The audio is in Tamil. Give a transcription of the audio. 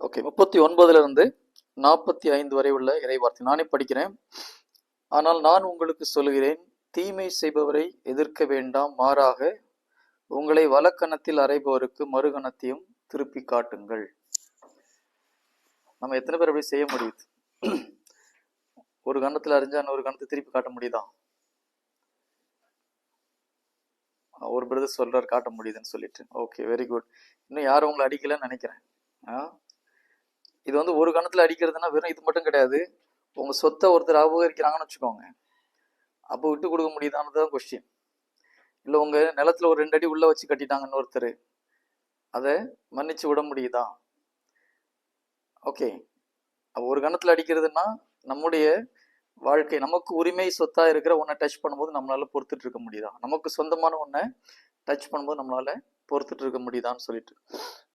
ஓகே முப்பத்தி ஒன்பதுல இருந்து நாற்பத்தி ஐந்து வரை உள்ள இறைவார்த்தை. நானே படிக்கிறேன். ஆனால் நான் உங்களுக்கு சொல்கிறேன் தீமை செய்பவரை எதிர்க்க வேண்டாம் மாறாக உங்களை வலக்கணத்தில் அறைபவருக்கு மறுகணத்தையும் திருப்பி காட்டுங்கள். நம்ம எத்தனை பேர் அப்படி செய்ய முடியுது? ஒரு கணத்தில் அறிஞ்சா ஒரு கணத்தை திருப்பி காட்ட முடியுதா? ஒரு பிரதர் சொல்றார் காட்ட முடியுதுன்னு சொல்லிட்டு. ஓகே வெரி குட் இன்னும் யாரும் உங்களை அடிக்கலன்னு நினைக்கிறேன். ஆ? இது வந்து ஒரு கணத்துல அடிக்கிறதுனா வெறும் இது மட்டும் கிடையாது. உங்கள் சொத்தை ஒருத்தர் அபகரிக்கிறாங்கன்னு வச்சுக்கோங்க. அப்போ விட்டு கொடுக்க முடியுதானது தான் கொஸ்டின் இல்லை உங்கள் நிலத்துல ஒரு ரெண்டு அடி உள்ளே வச்சு கட்டிட்டாங்கன்னு ஒருத்தர். அதை மன்னிச்சு விட முடியுதா? ஓகே அப்போ ஒரு கணத்தில் அடிக்கிறதுனா நம்முடைய வாழ்க்கை நமக்கு உரிமை சொத்தாக இருக்கிற ஒன்றை டச் பண்ணும்போது நம்மளால பொறுத்துட்டு இருக்க முடியுதா? நமக்கு சொந்தமான ஒன்றை டச் பண்ணும்போது நம்மளால பொறுத்துட்டு இருக்க முடியுதான்னு சொல்லிட்டு.